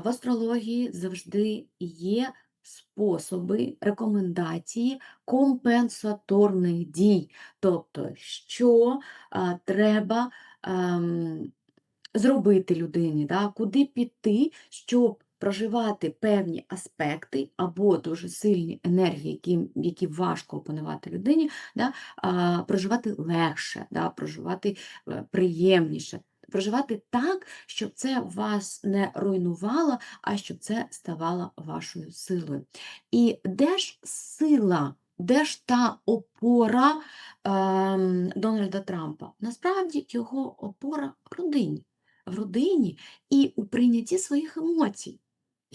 В астрології завжди є способи, рекомендації компенсаторних дій, тобто, що а, треба ем, зробити людині, да? куди піти, щоб проживати певні аспекти або дуже сильні енергії, які, які важко опанувати людині, да? а, проживати легше, да? проживати е, приємніше. Проживати так, щоб це вас не руйнувало, а щоб це ставало вашою силою. І де ж сила, де ж та опора ем, Дональда Трампа? Насправді його опора в родині. В родині і у прийнятті своїх емоцій.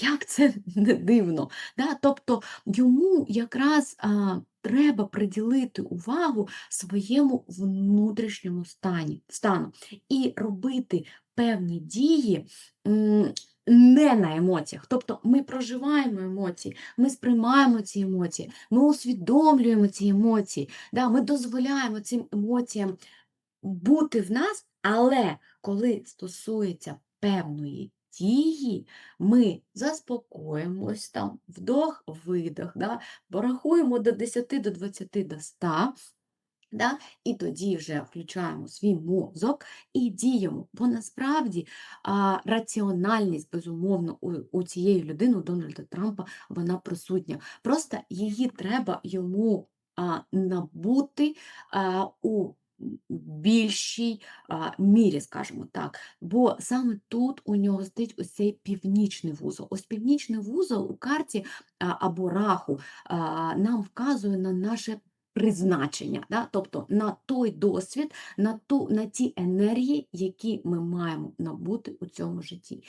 Як це не дивно? Да? Тобто йому якраз а, треба приділити увагу своєму внутрішньому стані, стану і робити певні дії м, не на емоціях. Тобто ми проживаємо емоції, ми сприймаємо ці емоції, ми усвідомлюємо ці емоції, да? ми дозволяємо цим емоціям бути в нас, але коли стосується певної дії, ми заспокоїмось там, вдох, видох, да? порахуємо до 10, до 20, до 100, да? і тоді вже включаємо свій мозок і діємо. Бо насправді а, раціональність, безумовно, у, у цієї людини, у Дональда Трампа, вона присутня. Просто її треба йому а, набути а, у більшій а, мірі, скажімо так. Бо саме тут у нього стоїть ось цей північний вузол. Ось північний вузол у карті а, або раху а, нам вказує на наше призначення, да? тобто на той досвід, на, ту, на ті енергії, які ми маємо набути у цьому житті.